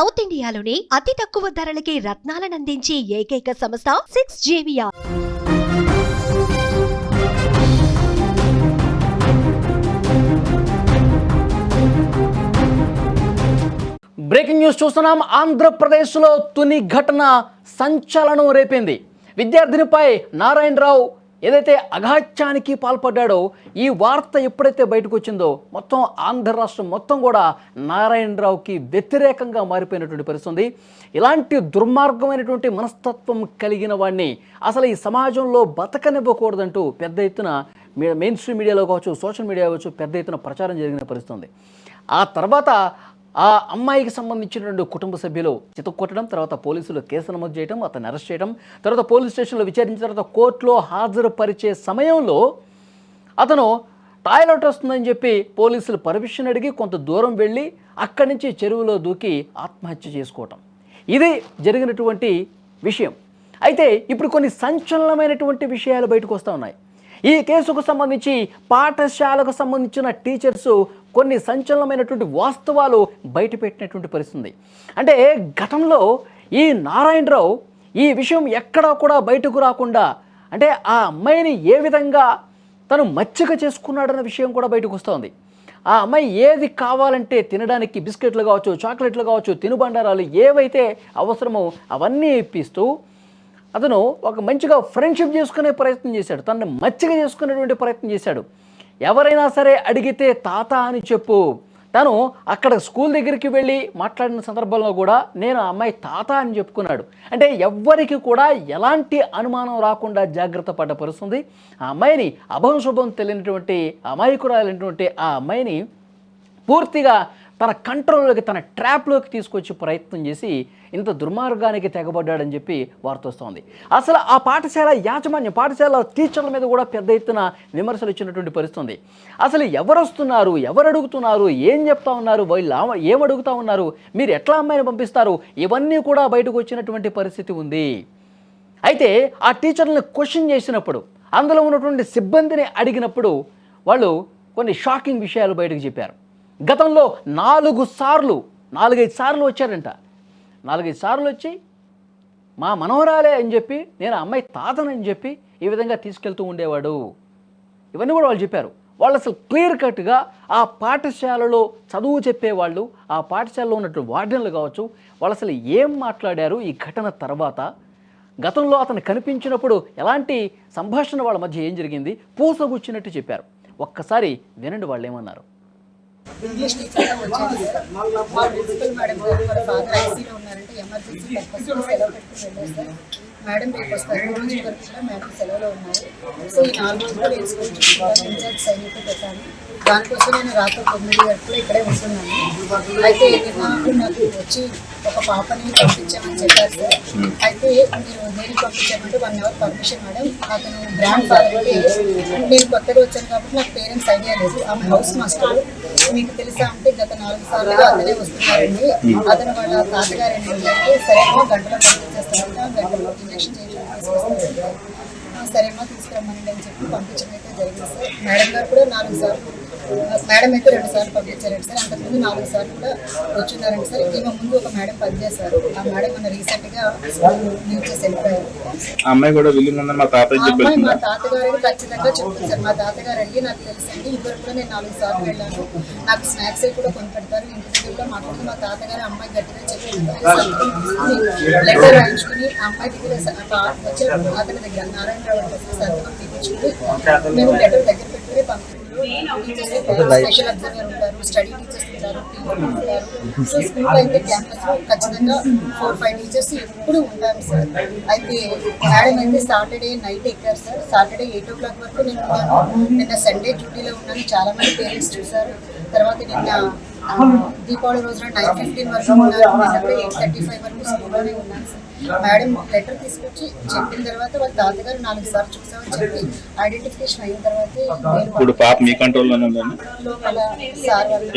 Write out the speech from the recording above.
South ఇండియాలోని అతి తక్కువ ధరలకి రత్నాలనందించే ఏకైక సంస్థ సిక్స్ జేవియా బ్రేకింగ్ న్యూస్ చూస్తున్నాం. ఆంధ్రప్రదేశ్లో తుని ఘటన సంచలనం రేపింది. విద్యార్థినిపై నారాయణరావు ఏదైతే అఘాత్యానికి పాల్పడ్డాడో ఈ వార్త ఎప్పుడైతే బయటకు వచ్చిందో మొత్తం ఆంధ్ర రాష్ట్రం మొత్తం కూడా నారాయణరావుకి వ్యతిరేకంగా మారిపోయినటువంటి పరిస్థితుంది. ఇలాంటి దుర్మార్గమైనటువంటి మనస్తత్వం కలిగిన వాడిని అసలు ఈ సమాజంలో బతకనివ్వకూడదంటూ పెద్ద ఎత్తున మీ- మెయిన్ స్ట్రీమ్ మీడియాలో కావచ్చు సోషల్ మీడియా కావచ్చు పెద్ద ఎత్తున ప్రచారం జరిగిన పరిస్థితుంది. ఆ తర్వాత ఆ అమ్మాయికి సంబంధించినటువంటి కుటుంబ సభ్యులు చితక్కొట్టడం తర్వాత పోలీసులు కేసు నమోదు చేయడం అతన్ని అరెస్ట్ చేయడం తర్వాత పోలీస్ స్టేషన్లో విచారించిన తర్వాత కోర్టులో హాజరుపరిచే సమయంలో అతను టాయిలెట్ వస్తుందని చెప్పి పోలీసులు పర్మిషన్ అడిగి కొంత దూరం వెళ్ళి అక్కడి నుంచి చెరువులో దూకి ఆత్మహత్య చేసుకోవటం. ఇది జరిగినటువంటి విషయం. అయితే ఇప్పుడు కొన్ని సంచలనమైనటువంటి విషయాలు బయటకు వస్తూ ఉన్నాయి. ఈ కేసుకు సంబంధించి పాఠశాలకు సంబంధించిన టీచర్స్ కొన్ని సంచలనమైనటువంటి వాస్తవాలు బయటపెట్టినటువంటి పరిస్థితి ఉంది. అంటే గతంలో ఈ నారాయణరావు ఈ విషయం ఎక్కడా కూడా బయటకు రాకుండా అంటే ఆ అమ్మాయిని ఏ విధంగా తను మచ్చిక చేసుకున్నాడన్న విషయం కూడా బయటకు వస్తోంది. ఆ అమ్మాయి ఏది కావాలంటే తినడానికి బిస్కెట్లు కావచ్చు చాక్లెట్లు కావచ్చు తినుబండారాలు ఏవైతే అవసరమో అవన్నీ ఇప్పిస్తూ అతను ఒక మంచిగా ఫ్రెండ్షిప్ చేసుకునే ప్రయత్నం చేశాడు. తనని మచ్చిగా చేసుకునేటువంటి ప్రయత్నం చేశాడు. ఎవరైనా సరే అడిగితే తాత అని చెప్పు. తను అక్కడ స్కూల్ దగ్గరికి వెళ్ళి మాట్లాడిన సందర్భంలో కూడా నేను ఆ అమ్మాయి తాత అని చెప్పుకున్నాడు. అంటే ఎవ్వరికి కూడా ఎలాంటి అనుమానం రాకుండా జాగ్రత్త పడ్డ పరుస్తుంది ఆ అమ్మాయిని అభం శుభం తెలియనటువంటి అమాయకురాలైనటువంటి ఆ అమ్మాయిని పూర్తిగా తన కంట్రోల్లోకి తన ట్రాప్లోకి తీసుకొచ్చే ప్రయత్నం చేసి ఇంత దుర్మార్గానికి తెగబడ్డాడని చెప్పి వార్త వస్తోంది అసలు ఆ పాఠశాల యాజమాన్యం పాఠశాల టీచర్ల మీద కూడా పెద్ద ఎత్తున విమర్శలు ఇచ్చినటువంటి పరిస్థితి ఉంది. అసలు ఎవరు వస్తున్నారు ఎవరు అడుగుతున్నారు ఏం చెప్తా ఉన్నారు వీళ్ళు ఏం అడుగుతా ఉన్నారు మీరు ఎట్లా అమ్మాయిని పంపిస్తారు ఇవన్నీ కూడా బయటకు వచ్చినటువంటి పరిస్థితి ఉంది. అయితే ఆ టీచర్లను క్వశ్చన్ చేసినప్పుడు అందులో ఉన్నటువంటి సిబ్బందిని అడిగినప్పుడు వాళ్ళు కొన్ని షాకింగ్ విషయాలు బయటకు చెప్పారు. గతంలో నాలుగు సార్లు నాలుగైదు సార్లు వచ్చారంట నాలుగైదు సార్లు వచ్చి మా మనవరాలే అని చెప్పి నేను అమ్మాయి తాతనని చెప్పి ఈ విధంగా తీసుకెళ్తూ ఉండేవాడు. ఇవన్నీ కూడా వాళ్ళు చెప్పారు. వాళ్ళు అసలు క్లియర్ కట్గా ఆ పాఠశాలలో చదువు చెప్పేవాళ్ళు ఆ పాఠశాలలో ఉన్నటువంటి వార్డెన్లు కావచ్చు వాళ్ళు అసలు ఏం మాట్లాడారు ఈ ఘటన తర్వాత? గతంలో అతను కనిపించినప్పుడు ఎలాంటి సంభాషణ వాళ్ళ మధ్య ఏం జరిగింది? పూసగుచ్చినట్టు చెప్పారు. ఒక్కసారి వినండి వాళ్ళు ఏమన్నారు. ఇంగ్లీష్ టీచర్గా వచ్చేది మా ప్రిన్సిపల్ మేడం గారు వాళ్ళ ఫాదర్ ఐసీలో ఉన్నారంటే ఎమర్జెన్సీ పర్పస్ సెలవు పెట్టుకుని మేడం రేపు వస్తారు. మూడు రోజుల వరకు కూడా మేడం సెలవులో ఉన్నారు. సో ఈ నాలుగు రోజులు నేను స్కూల్ చూసుకుంటాను ఇన్ఛార్జ్ సైనిక పెట్టాను. దానికోసం నేను రాత్రి తొమ్మిది వరకు కూడా ఇక్కడే ఉంటున్నాను. అయితే నాకు నాకు వచ్చి ఒక పాపని పంపించామని చెప్పారు సార్. అయితే మీరు దేనికి పంపించామంటే వన్ అవర్ పర్మిషన్ మేడం. అతను గ్రాండ్ ఫాదర్ నేను కొత్తగా వచ్చాను కాబట్టి నాకు పేరెంట్స్ ఐడియా లేదు. ఆమె హౌస్ మాస్టర్ మీకు తెలుసా అంటే గత నాలుగు సార్లు అతనే వస్తున్నారండి. అతను వాళ్ళ తాతగారు ఏంటంటే సరైన గంటలో పంపించేస్తారంట. గంటలో ఇంజక్షన్ చేయడానికి సరేమ్మా ఆ, తీసుకురమ్మనండి అని చెప్పి పంపించడం అయితే జరిగింది సార్. మేడం గారు కూడా నాలుగు సార్లు మేడం అయితే రెండు సార్లు పంపించారండి సార్. అంతకుముందు నాలుగు సార్లు కూడా వచ్చిన్నారండి సార్. ఈమె ముందు ఒక మేడం పనిచేశారు. ఆ మేడం మన రీసెంట్గా లీవ్ చేసి వెళ్ళిపోయారు. అమ్మాయి కూడా విల్లింగ్ ఉందని మా తాతయ్య ఆ చెప్పి అమ్మాయి మా తాతగారు ఖచ్చితంగా చెప్తుంది సార్. మా తాతగారు అడిగి నాకు తెలుసండి. ఇద్దరు కూడా నేను నాలుగు సార్లు వెళ్ళాను. నాకు స్నాక్స్ కూడా కొనిపెడతారు. ఇంటి దగ్గర కూడా మాట్లాడుతూ మా తాతగారు అమ్మాయి గట్టిగా చెప్పి లెటర్ రాయించుకుని అమ్మాయి దగ్గర వచ్చే అతని దగ్గర నారాయణరావు సంతకం తీపించుకుని మేము లెటర్ దగ్గర పెట్టుకుని పంపించాము స్పెషల్ అబ్జర్వర్ ఉంటారు స్టడీ టీచర్స్ ఉంటారు ఉంటారు. సో స్కూల్ అయితే క్యాంపస్లో ఖచ్చితంగా ఫోర్ ఫైవ్ టీచర్స్ ఎప్పుడు ఉంటారు సార్. అయితే మేడం అయితే సాటర్డే నైట్ ఎక్కారు sir. Saturday eight o'clock వరకు నేను ఉన్నాను నిన్న సండే డ్యూటీలో ఉన్నాను. చాలా మంది పేరెంట్స్ చూశారు. తర్వాత నిన్న దీపావళి రోజున నైన్ ఫిఫ్టీన్ వరకు ఎయిట్ థర్టీ ఫైవ్ వరకు స్కూల్లోనే ఉన్నాను సార్ మేడం లెటర్ తీసుకొచ్చి చెప్పిన తర్వాత వాళ్ళ తాతగారు నాలుగు సార్లు చూసామని చెప్పి ఐడెంటిఫికేషన్ అయిన తర్వాతే ఇప్పుడు పాప మీ కంట్రోల్లోనే సార్ వాళ్ళు